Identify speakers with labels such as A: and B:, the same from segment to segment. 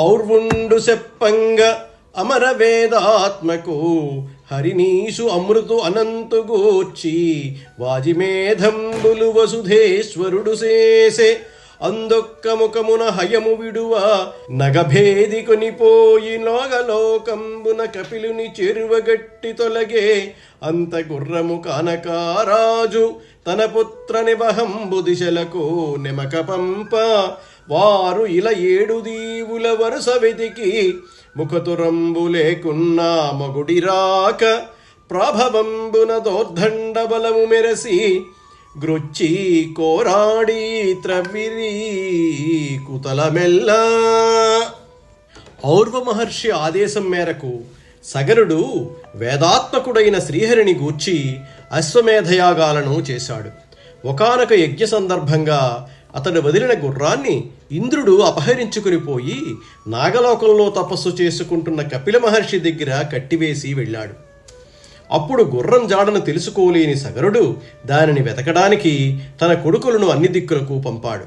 A: ఔర్వుండు సెప్పంగ అమర వేదాత్మకు హరినీసు అమృతు అనంతు గూర్చి వాజిమేధంబులు వసుధేశ్వరుడు చేసే అందొక్క ముఖమున హయము విడువ నగభేది కొనిపోయి లోగలోకంబున కపిలుని చెరువగట్టి తొలగే అంత గుర్రము కానకారాజు తన పుత్ర నిబహంబు దిశలకు నిమక పంప వారు ఇలా ఏడు దీవుల వరుస వెతికి ముఖతురంబు లేకున్నా మగుడి రాక ప్రభవంబున దోర్దండ బలము మెరసి గ్రొచ్చి కోరాడి త్రవిరి కుతలమెల్లా. ఔర్వ మహర్షి ఆదేశం మేరకు సగరుడు వేదాత్మకుడైన శ్రీహరిని గూర్చి అశ్వమేధయాగాలను చేశాడు. ఒకనొక యజ్ఞ సందర్భంగా అతడు వదిలిన గుర్రాన్ని ఇంద్రుడు అపహరించుకుని పోయి నాగలోకంలో తపస్సు చేసుకుంటున్న కపిల మహర్షి దగ్గర కట్టివేసి వెళ్ళాడు. అప్పుడు గుర్రం జాడను తెలుసుకోలేని సగరుడు దానిని వెతకడానికి తన కొడుకులను అన్ని దిక్కులకు పంపాడు.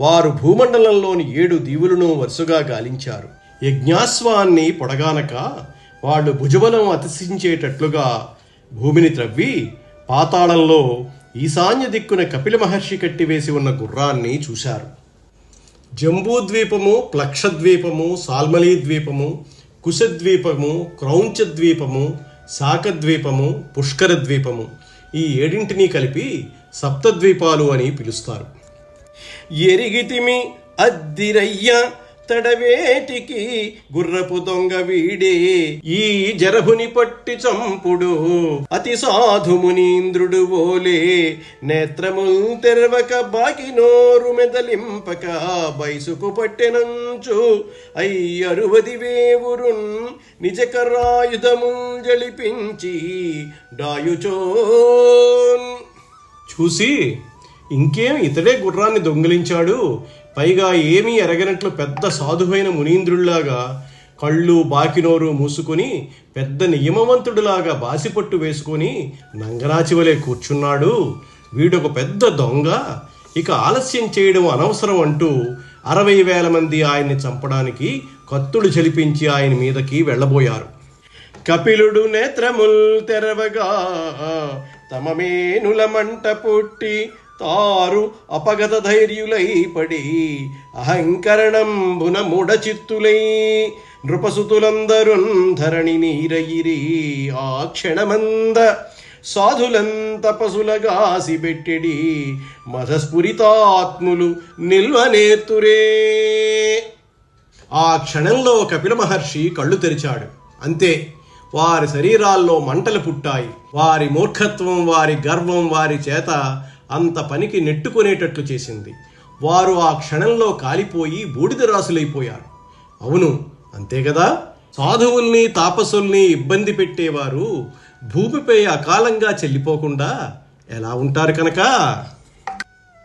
A: వారు భూమండలంలోని ఏడు దీవులను వరుసగా గాలించారు. యజ్ఞాస్వాన్ని పొడగానక వాళ్ళు భుజబలం అతిశించేటట్లుగా భూమిని త్రవ్వి పాతాళంలో ఈశాన్య దిక్కున కపిల మహర్షి కట్టివేసి ఉన్న గుర్రాన్ని చూశారు. జంబూద్వీపము ప్లక్షద్వీపము సాల్మలీ ద్వీపము కుశద్వీపము క్రౌంచ ద్వీపము శాకద్వీపము పుష్కర ద్వీపము. ఈ ఏడింటిని కలిపి సప్తద్వీపాలు అని పిలుస్తారు. ఎరిగితిమి అద్దిరయ్య తడవేటికి గుర్రపు దొంగ వీడే ఈ జరభుని పట్టి చంపుడు. అతి సాధుమునీంద్రుడు ఓలే నేత్రముల్ తెరవక బాకి నోరు మెదలింపక బైసుకు పట్టెనంచు అయ్యరువది వేవురున్ నిజకరాయుధము జళిపించి డాయుచోన్. చూసి ఇంకేం ఇతడే గుర్రాన్ని దొంగిలించాడు? పైగా ఏమీ ఎరగనట్లు పెద్ద సాధువైన మునీంద్రుల్లాగా కళ్ళు బాకినోరు మూసుకొని పెద్ద నియమవంతుడిలాగా బాసిపట్టు వేసుకొని నంగనాచివలే కూర్చున్నాడు. వీడొక పెద్ద దొంగ. ఇక ఆలస్యం చేయడం అనవసరం అంటూ అరవై వేల మంది ఆయన్ని చంపడానికి కత్తులు చలిపించి ఆయన మీదకి వెళ్ళబోయారు. కపిలుడు నేత్రముల్ తెరవగా తమ మేనుల మంట పుట్టి తారు అపగత ధైర్యులై పడి అహంకరణంబున మూఢచిత్తులై నృపసుతులందరున్ ధరణి నీరయిరి ఆ క్షణమంద సాధులం తపసులగాసి పెట్టిడి మధస్ఫురితాత్ములు నిల్వనేతురే ఆ క్షణంలో కపిల మహర్షి కళ్ళు తెరిచాడు. అంతే వారి శరీరాల్లో మంటలు పుట్టాయి. వారి మూర్ఖత్వం వారి గర్వం వారి చేత అంత పనికి నెట్టుకునేటట్లు చేసింది. వారు ఆ క్షణంలో కాలిపోయి బూడిద రాసులైపోయారు. అవును అంతే కదా? సాధువుల్ని తాపసుల్ని ఇబ్బంది పెట్టేవారు భూమిపై అకాలంగా చెల్లిపోకుండా ఎలా ఉంటారు కనుక?